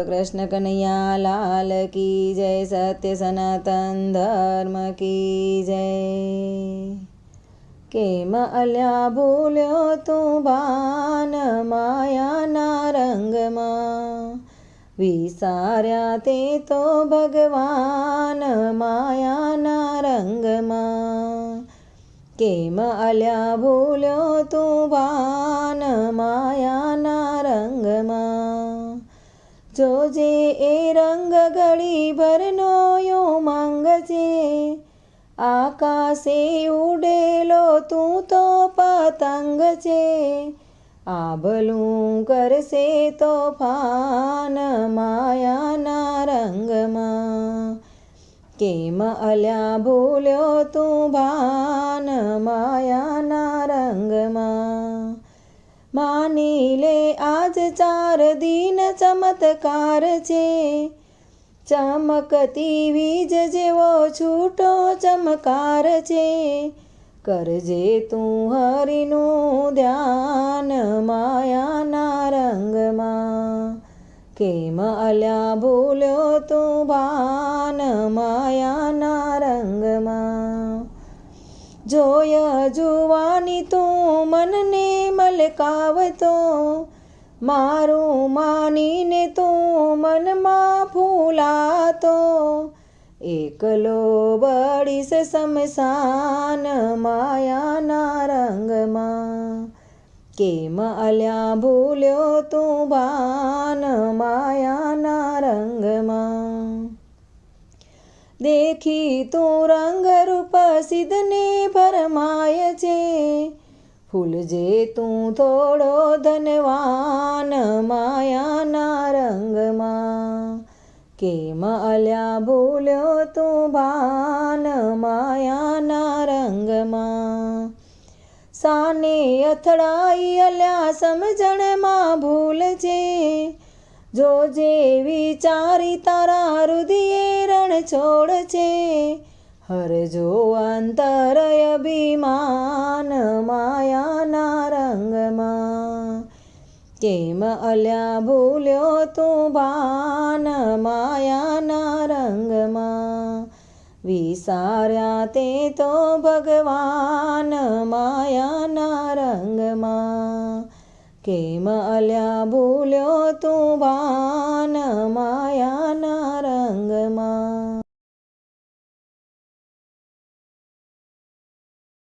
કૃષ્ણ કનૈયા લાલ કી જય સત્ય સનાતન ધર્મ કી જય કેમ અલ્યા ભૂલ્યો તું ભાન માયાના રંગમાં વિસાર્યા તે તો ભગવાન માયાના રંગમાં કેમ અલ્યા ભૂલ્યો તું ભાન માયાના રંગમાં જોજે એ રંગ ઘડી ભરનો માંગ છે આકાશે ઉડેલો તું તો પતંગ છે આભલું કરશે તો ફાન માયાના રંગમાં. કેમ અલ્યા ભૂલ્યો તું ભાન માયાના રંગમાં? ચમત્કાર છે. ચમકતી વીજ જેવો છૂટો ચમકાર છે. કરજે તું હરિનું ધ્યાન માયાના રંગમાં. કેમ અલ્યા ભૂલ્યો તું ભાન માયાના રંગમાં. જોય જુવાની તું મનને મલકાવતો મારું માનીને તું મનમાં ભૂલાતો. એકલો બળીશ સમસાન માયાના રંગમાં. કેમ અલ્યા ભૂલ્યો તું ભાન માયાના રંગમાં? દેખી તું રંગ રૂપ સિદ્ધને ભરમાય છે. ફૂલજે તું થોડો ધનવાન માયાના રંગમાં. કેમ અલ્યા ભૂલ્યો તું ભાન માયાના રંગમાં? સાને અથડાઈ અલ્યા સમજણમાં ભૂલજે જોજે વિચારી તારા હૃદયે રણ છોડ છે હરજો અંતરય અભિમાન માયાના રંગમાં. કેમ અલ્યા ભૂલ્યો તું ભાન માયાના રંગમાં? વિસાર્યા તે તો ભગવાન માયાના રંગમાં. કેમ અલ્યા ભૂલ્યો તું ભાન માયાના રંગમાં?